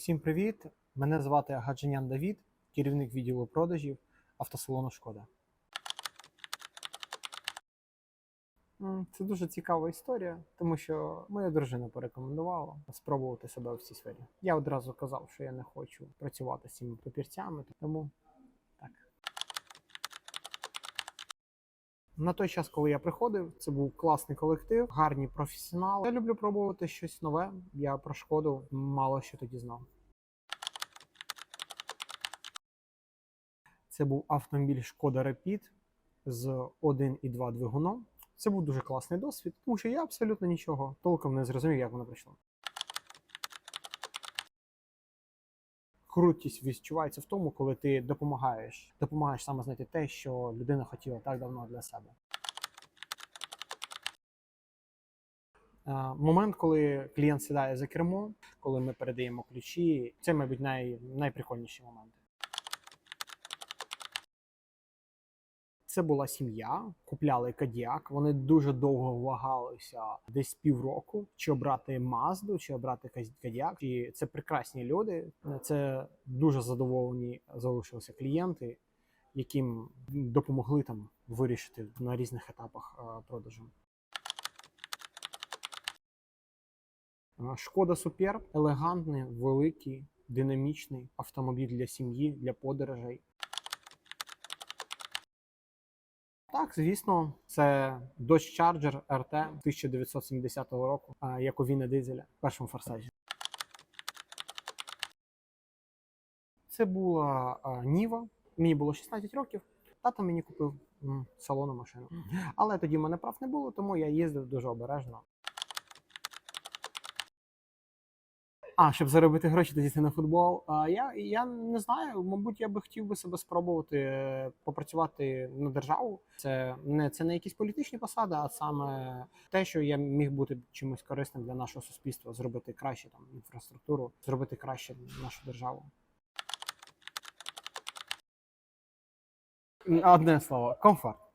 Усім привіт! Мене звати Гаджинян Давід, керівник відділу продажів автосалону Шкода. Це дуже цікава історія, тому що моя дружина порекомендувала спробувати себе в цій сфері. Я одразу казав, що я не хочу працювати з цими папірцями, тому На той час, коли я приходив, це був класний колектив, гарні професіонали. Я люблю пробувати щось нове. Я про шкоду мало що тоді знав. Це був автомобіль Шкода Rapid з 1,2 двигуном. Це був дуже класний досвід, тому що я абсолютно нічого толком не зрозумів, як воно пройшло. Крутість відчувається в тому, коли ти допомагаєш. Допомагаєш саме знайти те, що людина хотіла так давно для себе. Е, Момент, коли клієнт сідає за кермо, коли ми передаємо ключі, це, мабуть, най, найприкольніші моменти. Це була сім'я, купляли Кадіак. Вони дуже довго вагалися, десь півроку, чи обрати Мазду, чи обрати Кадіак. І це прекрасні люди. Це дуже задоволені залишилися клієнти, яким допомогли там вирішити на різних етапах е, продажу. Е, Шкода Супер елегантний, великий, динамічний автомобіль для сім'ї, для подорожей. Так, звісно, це Dodge Charger RT 1970 року, як у Віна Дизеля в першому форсажі. Це була Ніва. Мені було 16 років. Тато мені купив салону машину. Але тоді в мене прав не було, тому я їздив дуже обережно. А, щоб заробити гроші тоді це на футбол. А я, я не знаю. Мабуть, я би хотів би себе спробувати е, попрацювати на державу. Це не це не якісь політичні посади, а саме те, що я міг бути чимось корисним для нашого суспільства, зробити краще там інфраструктуру, зробити краще нашу державу. Одне слово комфорт.